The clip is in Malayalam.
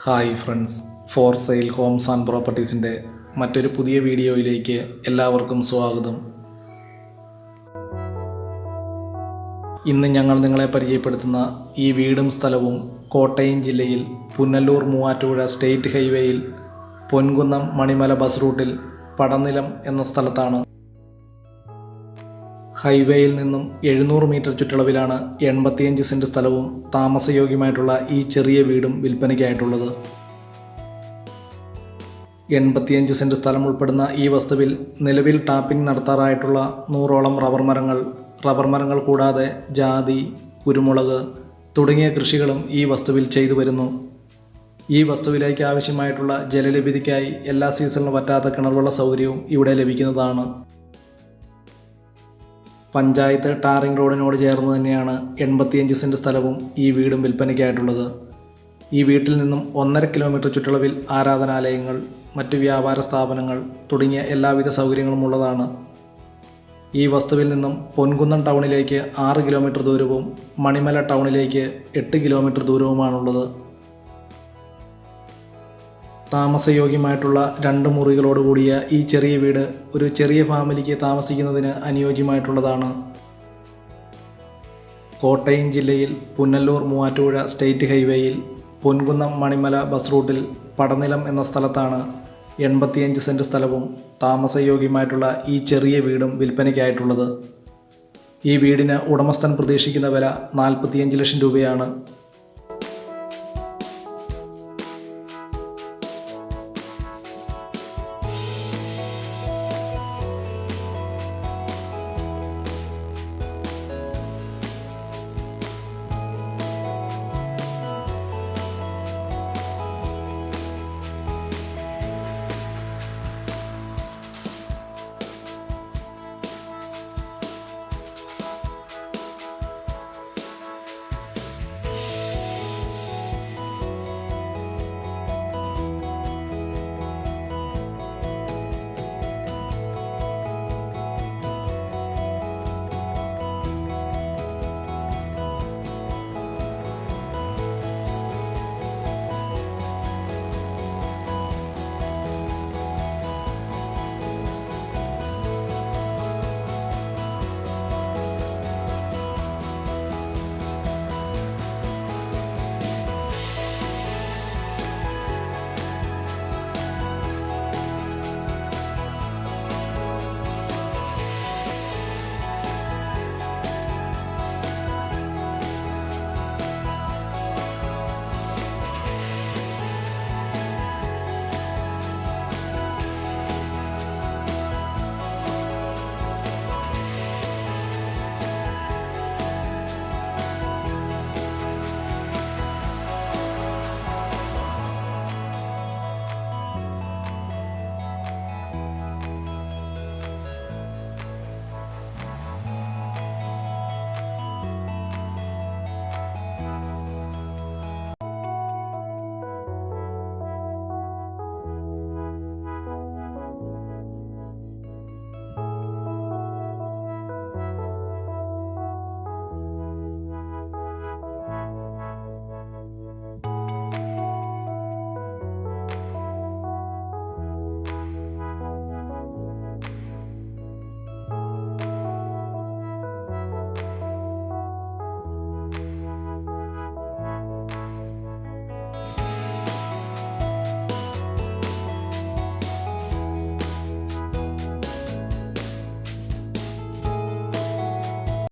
Hi friends for sale homes and പ്രോപ്പർട്ടീസിന്റെ മറ്റൊരു പുതിയ വീഡിയോയിലേക്ക് എല്ലാവർക്കും സ്വാഗതം. ഇന്ന് ഞങ്ങൾ നിങ്ങളെ പരിചയപ്പെടുത്തുന്ന ഈ വീടും സ്ഥലവും കോട്ടയം ജില്ലയിൽ പുനലൂർ മൂവാറ്റുപുഴ സ്റ്റേറ്റ് ഹൈവേയിൽ പൊൻകുന്നം മണിമല ബസ് റൂട്ടിൽ പടനിലം എന്ന സ്ഥലത്താണ്. ഹൈവേയിൽ നിന്നും എഴുന്നൂറ് മീറ്റർ ചുറ്റളവിലാണ് എൺപത്തിയഞ്ച് സെന്റ് സ്ഥലവും താമസയോഗ്യമായിട്ടുള്ള ഈ ചെറിയ വീടും വിൽപ്പനയ്ക്കായിട്ടുള്ളത്. എൺപത്തിയഞ്ച് സെന്റ് സ്ഥലം ഉൾപ്പെടുന്ന ഈ വസ്തുവിൽ നിലവിൽ ടാപ്പിംഗ് നടത്താറായിട്ടുള്ള നൂറോളം റബ്ബർ മരങ്ങൾ റബ്ബർ മരങ്ങൾ കൂടാതെ ജാതി കുരുമുളക് തുടങ്ങിയ കൃഷികളും ഈ വസ്തുവിൽ ചെയ്തു വരുന്നു. ഈ വസ്തുവിലേക്ക് ആവശ്യമായിട്ടുള്ള ജലലഭ്യതയ്ക്കായി എല്ലാ സീസണിലും പറ്റാത്ത കിണർവെള്ള സൗകര്യവും ഇവിടെ ലഭിക്കുന്നതാണ്. പഞ്ചായത്ത് ടാറിംഗ് റോഡിനോട് ചേർന്ന് തന്നെയാണ് എൺപത്തിയഞ്ച് സെന്റ് സ്ഥലവും ഈ വീടും വിൽപ്പനയ്ക്കായിട്ടുള്ളത്. ഈ വീട്ടിൽ നിന്നും ഒന്നര കിലോമീറ്റർ ചുറ്റളവിൽ ആരാധനാലയങ്ങൾ മറ്റ് വ്യാപാര സ്ഥാപനങ്ങൾ തുടങ്ങിയ എല്ലാവിധ സൗകര്യങ്ങളും ഉള്ളതാണ്. ഈ വസ്തുവിൽ നിന്നും പൊൻകുന്നം ടൗണിലേക്ക് ആറ് കിലോമീറ്റർ ദൂരവും മണിമല ടൗണിലേക്ക് എട്ട് കിലോമീറ്റർ ദൂരവുമാണുള്ളത്. താമസയോഗ്യമായിട്ടുള്ള രണ്ട് മുറികളോട് കൂടിയ ഈ ചെറിയ വീട് ഒരു ചെറിയ ഫാമിലിക്ക് താമസിക്കുന്നതിന് അനുയോജ്യമായിട്ടുള്ളതാണ്. കോട്ടയം ജില്ലയിൽ പുന്നല്ലൂർ മൂവാറ്റുപുഴ സ്റ്റേറ്റ് ഹൈവേയിൽ പൊൻകുന്നം മണിമല ബസ് റൂട്ടിൽ പടനിലം എന്ന സ്ഥലത്താണ് എൺപത്തിയഞ്ച് സെന്റ് സ്ഥലവും താമസയോഗ്യമായിട്ടുള്ള ഈ ചെറിയ വീടും വിൽപ്പനയ്ക്കായിട്ടുള്ളത്. ഈ വീടിന് ഉടമസ്ഥൻ പ്രതീക്ഷിക്കുന്ന വില നാൽപ്പത്തിയഞ്ച് ലക്ഷം രൂപയാണ്.